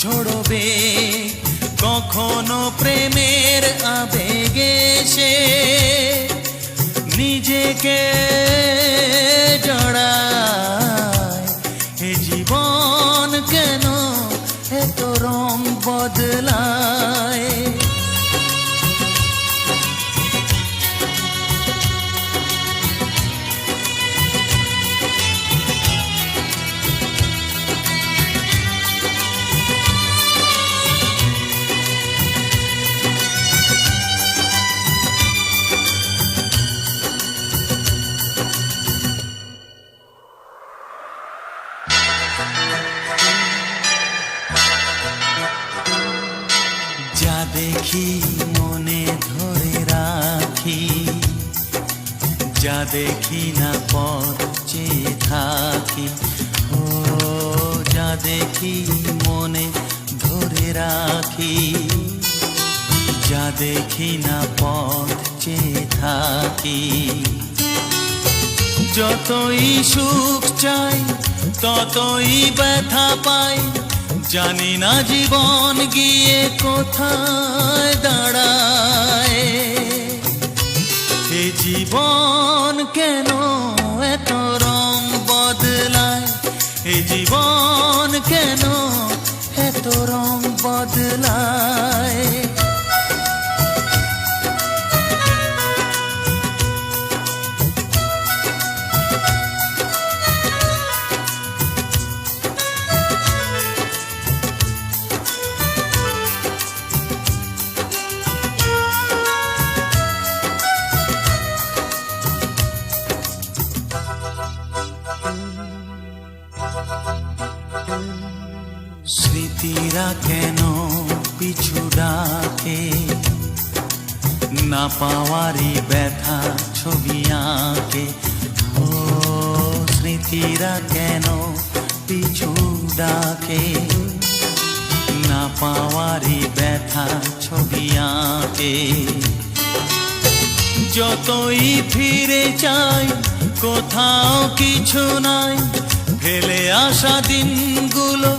ঝোড়বে কখনো প্রেমের আবেগে সে নিজেকে জড়ায়। দেখি মনে ধরে রাখি। যা দেখি না পথ থাকি। ও, যা দেখি মনে ধরে রাখি। যা দেখি না পথ থাকি। যতই সুখ চাই, ততই ব্যথা পাই। জানি না জীবন গিয়ে কোথায় দাঁড়ায়? এ জীবন কেন এত রং বদলায়? এ জীবন কেন এত রং বদলায়? স্মৃতিরা কেন পিছু ডাকে? না পাওয়ারই ব্যথা ছবি আঁকে। ও, স্মৃতিরা কেন পিছু ডাকে? না পাওয়ারই ব্যথা ছবি আঁকে। যতই ফিরে চাই, কোথাও কিছু নাই। ফেলে আসা দিনগুলো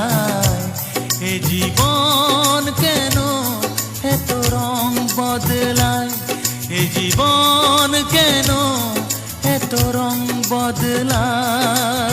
রং বদলায়